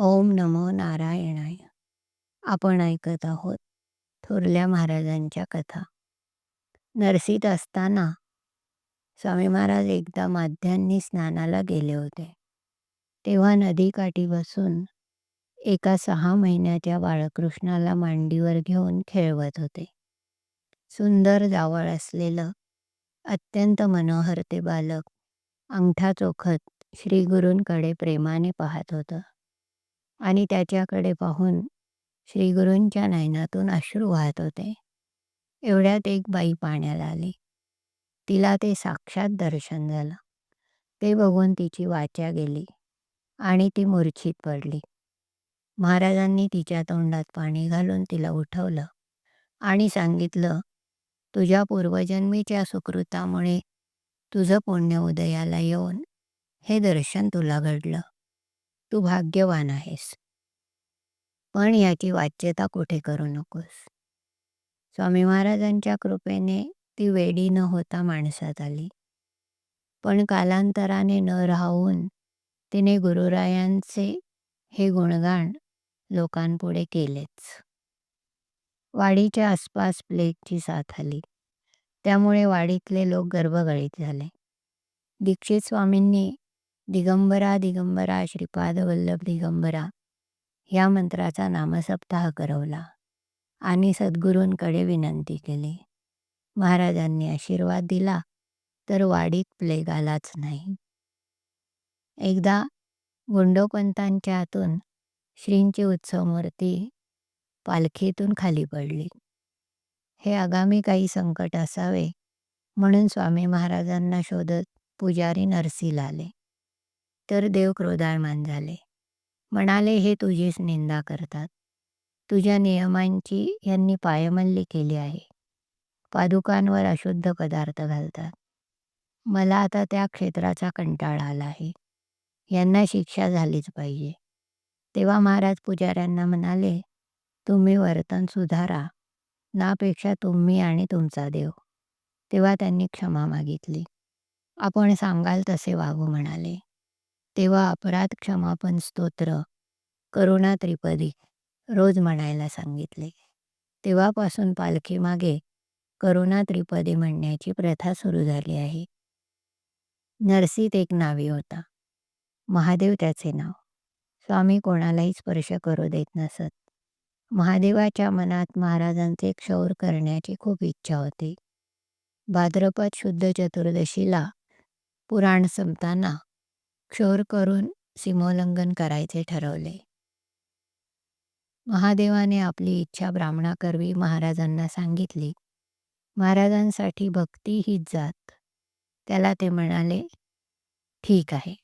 ओम नमो नारायणाय. आपण ऐकत आहोत थोरल्या महाराजांच्या कथा. नरसीत असताना स्वामी महाराज एकदा माध्यांनी स्नानाला गेले होते. तेव्हा नदीकाठी बसून एका सहा महिन्याच्या बाळकृष्णाला मांडीवर घेऊन खेळवत होते. सुंदर जावळ असलेलं अत्यंत मनोहर ते बालक अंगठा चोखत श्रीगुरूंकडे प्रेमाने पाहत होतं. आणि त्याच्याकडे पाहून श्रीगुरूंच्या नयनातून अश्रू वाहत होते. एवढ्यात एक बाई पाण्याला आली. तिला ते साक्षात दर्शन झालं. ते बघून तिची वाचा गेली आणि ती मूर्छित पडली. महाराजांनी तिच्या तोंडात पाणी घालून तिला उठवलं आणि सांगितलं तुझ्या पूर्वजन्मीच्या सुकृतामुळे तुझं पुण्य उदयाला येऊन हे दर्शन तुला घडलं. तू भाग्यवान आहेस. पण याची वाच्यता कुठे करू नकोस. स्वामी महाराजांच्या कृपेने ती वेडी न होता माणसात आली. पण कालांतराने न राहून तिने गुरुरायांचे हे गुणगाण लोकांपुढे केलेच. वाडीच्या आसपास प्लेगची साथ आली. त्यामुळे वाडीतले लोक गर्भगळीत झाले. दीक्षित स्वामींनी दिगंबरा दिगंबरा श्रीपाद वल्लभ दिगंबरा ह्या मंत्राचा नामसप्ताह करवला आणि सद्गुरूंकडे विनंती केली. महाराजांनी आशीर्वाद दिला तर वाडीत प्लेग आलाच नाही. एकदा गुंडोपंतांच्या हातून श्रींची उत्सवमूर्ती पालखीतून खाली पडली. हे आगामी काही संकट असावे म्हणून स्वामी महाराजांना शोधत पुजारी नरसीला आले. तर देव क्रोधायमान झाले. म्हणाले हे तुझीच निंदा करतात. तुझ्या नियमांची यांनी पायमल्ली केली आहे. पादुकांवर अशुद्ध पदार्थ घालतात. मला आता त्या क्षेत्राचा कंटाळा आला आहे. यांना शिक्षा झालीच पाहिजे. तेव्हा महाराज पुजाऱ्यांना म्हणाले तुम्ही वर्तन सुधारा. नापेक्षा तुम्ही आणि तुमचा देव. तेव्हा त्यांनी क्षमा मागितली. आपण सांगाल तसे वागू म्हणाले. तेव्हा अपराध क्षमापण स्तोत्र. करुणा त्रिपदी. रोज म्हणायला सांगितले. तेव्हापासून पालखीमागे करुणा त्रिपदी म्हणण्याची प्रथा सुरू झाली आहे. नरसीत एक नावी होता. महादेव त्याचे नाव. स्वामी कोणालाही स्पर्श करू देत नसत. महादेवाच्या मनात महाराजांचे क्षौर करण्याची खूप इच्छा होती. भाद्रपद शुद्ध चतुर्दशीला पुराण संपताना क्षौर करून सीमोल्लंघन करायचे ठरवले. महादेवाने आपली इच्छा ब्राह्मणाकरवी महाराजांना सांगितली. महाराजांसाठी भक्ती हीच जात. त्याला ते म्हणाले ठीक आहे.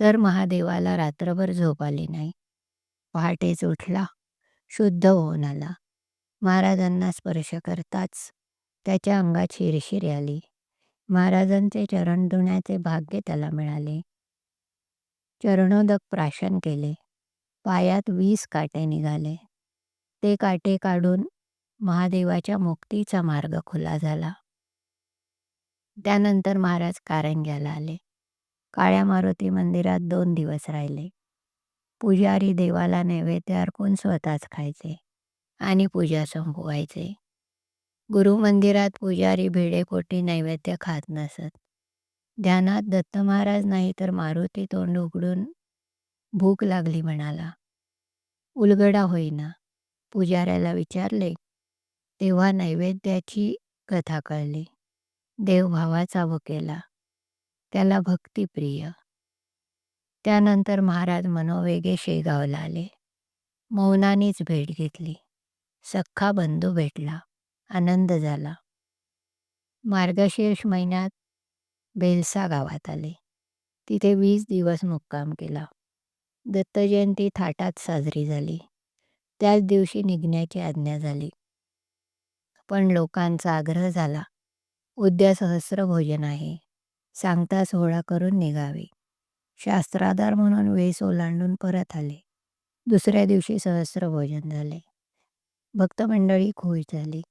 तर महादेवाला रात्रभर झोप आली नाही. पहाटेच उठला. शुद्ध होऊन आला. महाराजांना स्पर्श करताच त्याच्या अंगात शिरशिरी आली. महाराजांचे चरण धुण्याचे भाग्य त्याला मिळाले. चरणोदक प्राशन केले. पायात वीस काटे निघाले. ते काटे काढून महादेवाच्या मुक्तीचा मार्ग खुला झाला. त्यानंतर महाराज कारंज्याला आले. काळ्या मारुती मंदिरात दोन दिवस राहिले. पुजारी देवाला नैवेद्य अर्पून स्वतःच खायचे आणि पूजा संपवायचे. गुरु मंदिरात पुजारी भिडेपोटी नैवेद्य खात नसत. ध्यानात दत्त महाराज नाही तर मारुती तोंड उघडून भूक लागली म्हणाला. उलगडा होईना. पुजाऱ्याला विचारले तेव्हा नैवेद्याची कथा कळली. देव भावाचा भुकेला त्याला भक्तिप्रिय त्यानंतर महाराज मनोवेगे शेगावला आले. मौनानेच भेट घेतली. सख्खा बंधू भेटला. आनंद झाला. मार्गशीर्ष महिन्यात बेलसा गावात आले. तिथे वीस दिवस मुक्काम केला. दत्तजयंती थाटात साजरी झाली. त्याच दिवशी निघण्याची आज्ञा झाली. पण लोकांचा आग्रह झाला. उद्या सहस्र भोजन आहे. सांगता सोहळा करून निघावे. शास्त्राधार म्हणून वेस ओलांडून परत आले. दुसऱ्या दिवशी सहस्र भोजन झाले. भक्तमंडळी खुश झाली.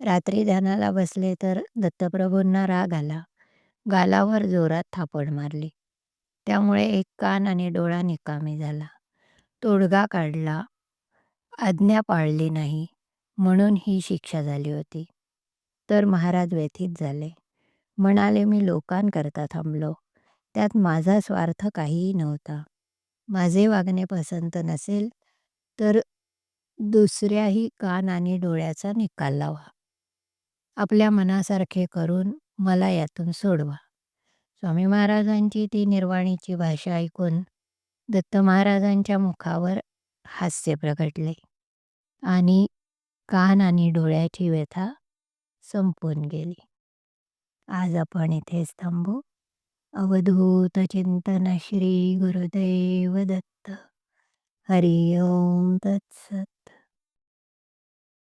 रात्री ध्यानाला बसले तर दत्तप्रभूंना राग आला. गालावर जोरात थापड मारली त्यामुळे एक कान आणि डोळा निकामी झाला तोडगा काढला, आज्ञा पाळली नाही म्हणून ही शिक्षा झाली होती. तर महाराज व्यथित झाले. म्हणाले मी लोकांकरता थांबलो. त्यात माझा स्वार्थ काहीही नव्हता. माझे वागणे पसंत नसेल तर दुसऱ्याही कान आणि डोळ्याचा निकाल लावा. आपल्या मनासारखे करून मला यातून सोडवा. स्वामी महाराजांची ती निर्वाणीची भाषा ऐकून दत्त महाराजांच्या मुखावर हास्य प्रगटले आणि कान आणि डोळ्याची व्यथा संपून गेली. आज आपण इथेच थांबू. अवधूत चिंतन श्री गुरुदेव दत्त. हरि ओम तत्सत